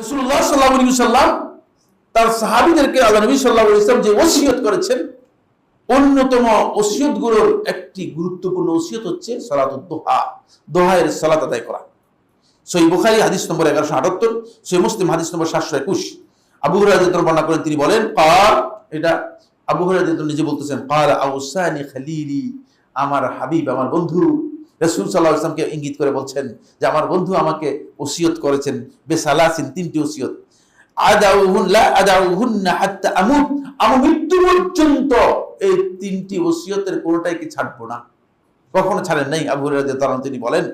রসুল্লাহ সাল্লাহ আলী সাল্লাম তার সাহাবিদেরকে আল্লাহ নবী সাল্লাহ ইসলাম যে ওসিয়ত করেছেন, অন্যতম ওসিয়তগুলোর একটি গুরুত্বপূর্ণ ওসিয়ত হচ্ছে সালাত দোহা, দোহায়ের সালাত আদায় করা। সই বুখারি হাদিস নম্বর এগারোশো আটাত্তর সই মুসলিম হাদিস নম্বর সাতশো একুশ। আবু হুরায়রা বর্ণনা করেন, তিনি বলেন কার এটা আবু হুরায়রা নিজে বলতেছেন কার আউসানি খালিলি, আমার হাবিব, আমার বন্ধু রসুল সাল্লাহ ইসলামকে ইঙ্গিত করে বলছেন যে আমার বন্ধু আমাকে ওসিয়ত করেছেন, বেসালাসিন তিনটি ওসিয়ত। আমার মৃত্যু পর্যন্ত এই তিনটি ওসিয়তের কোনোটাই কি ছাড়বো না? কখনো ছাড়েন নাই? আবু হুরায়রা তিনি বলেন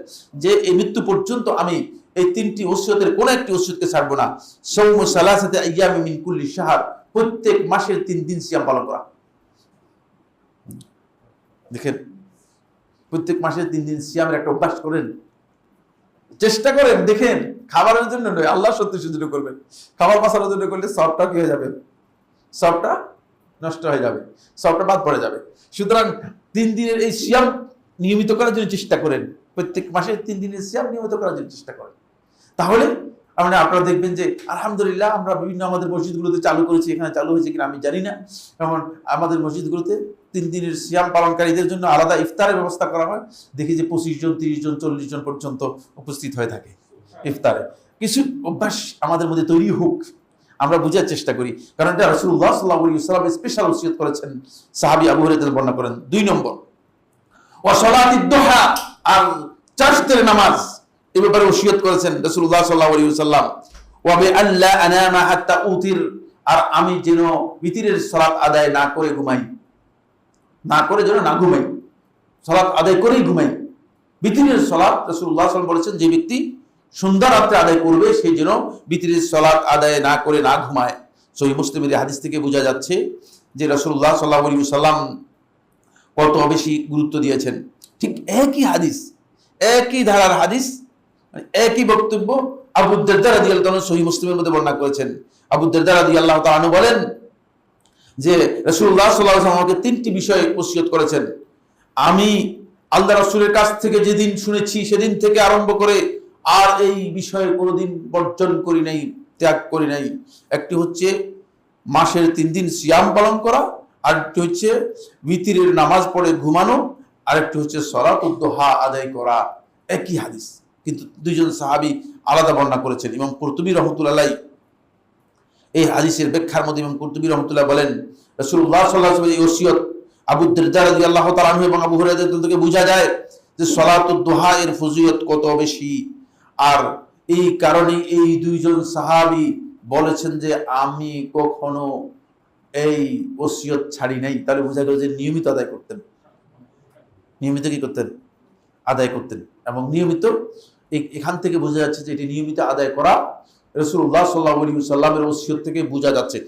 যে এই মৃত্যু পর্যন্ত আমি এই তিনটি ওসিয়তের কোন একটি ওসিয়তকে ছাড়বো না। সৌম সালাসাতে আইয়ামি মিন কুল্লি শাহর। প্রত্যেক মাসের তিন দিন সিয়াম পালন করা। দেখেন প্রত্যেক মাসে তিন দিন সিয়ামের একটা অভ্যাস করেন। চেষ্টা করেন, দেখেন, খাবারের জন্য নয়, আল্লাহ সত্যি সুযোগ করবেন। খাবার পাসানোর জন্য করলে সবটা কি হয়ে যাবে? সবটা নষ্ট হয়ে যাবে, সবটা বাদ পড়ে যাবে। সুতরাং তিন দিনের এই সিয়াম নিয়মিত করার জন্য চেষ্টা করেন। প্রত্যেক মাসে তিন দিনের সিয়াম নিয়মিত করার জন্য চেষ্টা করেন। তাহলে আমরা আপনারা দেখবেন যে, আলহামদুলিল্লাহ আমরা বিভিন্ন আমাদের মসজিদগুলোতে চালু করেছি, এখানে চালু হয়েছে কিনা আমি জানি না। যেমন আমাদের মসজিদগুলোতে তিন দিনের সিয়াম পালনকারীদের জন্য আলাদা ইফতারের ব্যবস্থা করা হয়। দেখি যে পঁচিশ জন, তিরিশ জন, চল্লিশ জন পর্যন্ত উপস্থিত হয়ে থাকে ইফতারে। কিছু অভ্যাস আমাদের মধ্যে তৈরি হোক, আমরা বুঝার চেষ্টা করি। কারণ এটা রসুল্লাহ সাল্লাহ সাল্লাম স্পেশাল ওসিয়ত করেছেন। সাহাবি আবু বর্ণনা করেন। দুই নম্বর ওয়াসলাতি দোহা, আর চাষতের নামাজ। এ ব্যাপারে ওসিয়ত করেছেন রসুল্লাহ সাল্লাহ আলী সাল্লাম ওয়াবে আল্লাহ আনামা হাত্তা উতির আর আমি যেন বিতিরের সলাৎ আদায় না করে ঘুমাই। না করে যেন না ঘুমাই। সলাৎ আদায় করেই ঘুমাই। বিতিরের সলাৎ রসুল্লাহ সাল্লাম বলেছেন, যে ব্যক্তি সন্ধ্যা রাত্রে আদায় করবে সেই যেন বিতিরের সলাৎ আদায় না করে না ঘুমায়। সহি মুসলিমের হাদিস থেকে বোঝা যাচ্ছে যে রসুল্লাহ সাল্লাহ সাল্লাম কত বেশি গুরুত্ব দিয়েছেন। ঠিক একই হাদিস, একই ধারার হাদিস একই বক্তব্য আবু দেরদা রাদি আল্লাহ সহি মুসলিমের মধ্যে বর্ণনা করেছেন। আবু দেরদা রাদি আল্লাহ তালু বলেন যে রসুল্লাহ সাল্লাহ আমাকে তিনটি বিষয়ে ওসিয়ত করেছেন। আমি আল্লাহ রসুলের কাছ থেকে যেদিন শুনেছি সেদিন থেকে আরম্ভ করে আর এই বিষয়ে কোনোদিন বর্জন করি নাই, ত্যাগ করি নাই। একটি হচ্ছে মাসের তিন দিন সিয়াম পালন করা, আরেকটি হচ্ছে বিতিরের নামাজ পড়ে ঘুমানো আর আরেকটি হচ্ছে সরাত উদ্দোহা আদায় করা। একই হাদিস। কিন্তু দুইজন সাহাবি আলাদা বর্ণনা করেছেন। এবং কর্তুবী রহমতুল্লাহ এই হাদিসের ব্যাখ্যার মধ্যে এবং কর্তুবী রহমতুল্লাহ বলেন রসুল্লাহ সাল্লাহ এই ওসিয়ত আবু দিরদার আল্লাহ তালাহু এবং আবু হরাদের বোঝা যায় যে সলাত দোহা এর ফজিয়ত কত বেশি। আর এই কারণে এই দুইজন সাহাবি বলেছেন যে আমি কখনো এই ওসিয়ত ছাড়ি নাই। তাহলে বোঝা গেল যে নিয়মিত আদায় করতেন। নিয়মিত কি করতেন? আদায় করতেন। এবং নিয়মিত এখান থেকে বোঝা যাচ্ছে যে এটি নিয়মিত আদায় করা রসুল্লাহ সাল্লাহ সাল্লামের ওসিয়ত থেকে বোঝা যাচ্ছে।